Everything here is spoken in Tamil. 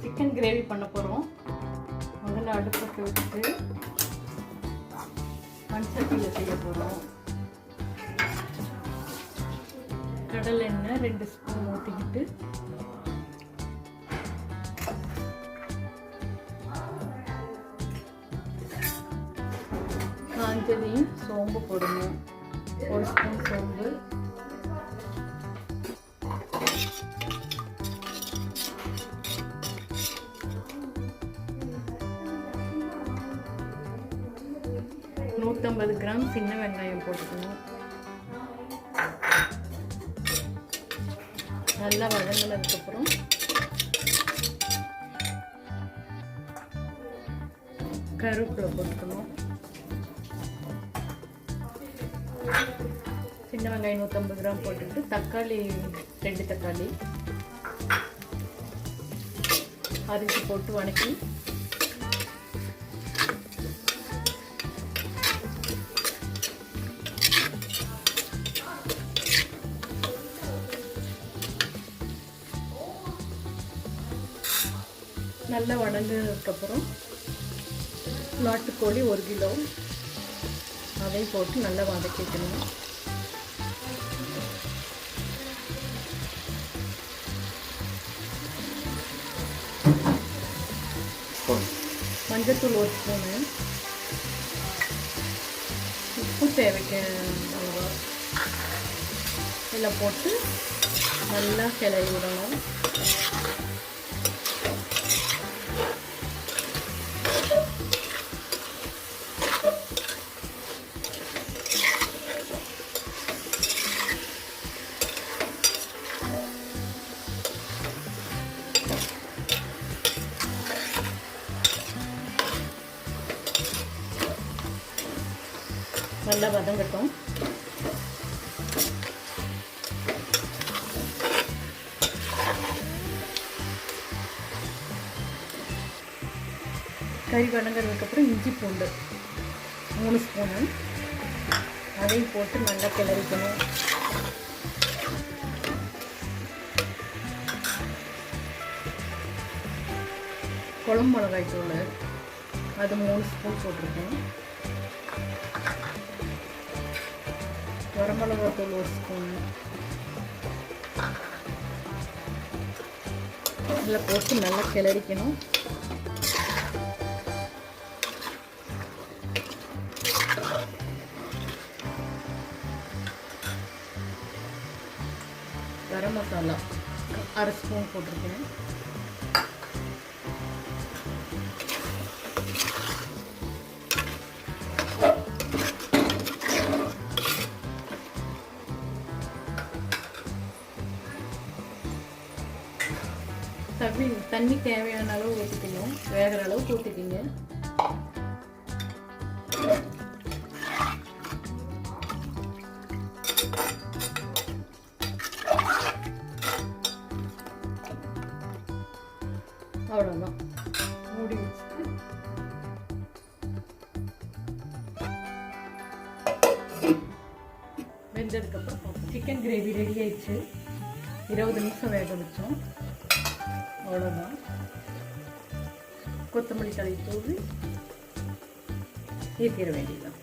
சிக்கன் கிரேவி பண்ண போகிறோம் முதல்ல அடுப்பத்தை விட்டு மண் சட்டியில் செய்ய போகிறோம் கடல் எண்ணெய் ரெண்டு ஸ்பூன் ஊற்றிக்கிட்டு காஞ்சதையும் சோம்பு போடணும். ஒரு ஸ்பூன் சோம்பு. நூற்றம்பது கிராம் சின்ன வெங்காயம் போட்டுக்கணும். நல்லா வதங்கினதுக்கப்புறம் கருவேப்பிலை போட்டுக்கணும். சின்ன வெங்காயம் நூற்றம்பது கிராம் போட்டுக்கிட்டு தக்காளி ரெண்டு தக்காளி. அரிசி போட்டு வணக்கி நல்லா வணங்கினதுக்கப்புறம் நாட்டுக்கோழி ஒரு கிலோ. அதையும் போட்டு நல்லா வதக்கிக்கணும். மஞ்சத்தூள் ஒரு ஸ்பூனு. உப்பு தேவைக்கு அளவா. இதில் போட்டு நல்லா கிளறி விடணும். நல்லா வதங்கட்டும். கறி வதங்கிறதுக்கப்புறம் இஞ்சி பூண்டு மூணு ஸ்பூனு அதையும் போட்டு நல்லா கிளறிக்கணும். குழம்பு மிளகாய் தூள் அது மூணு ஸ்பூன் போட்டிருக்கேன். வரமிளகா தூள் ஒரு ஸ்பூன் இதில் போட்டு நல்லா கிளறிக்கணும். கரம் மசாலா அரை ஸ்பூன் போட்டிருக்கேன். தண்ணி தண்ணி தேவையான அளவு ஊற்றிக்கணும் வேகிற அளவுக்கு ஊற்றிக்கிங்க அவ்வளோதான் மூடி வச்சுட்டு. வெந்ததுக்கப்புறம் சிக்கன் கிரேவி ரெடி ஆயிடுச்சு. இருபது நிமிஷம் வேக வச்சோம். அவ்வளோதான் கொத்தமல்லி தலை தூவி ஏற்றிட வேண்டியதுதான்.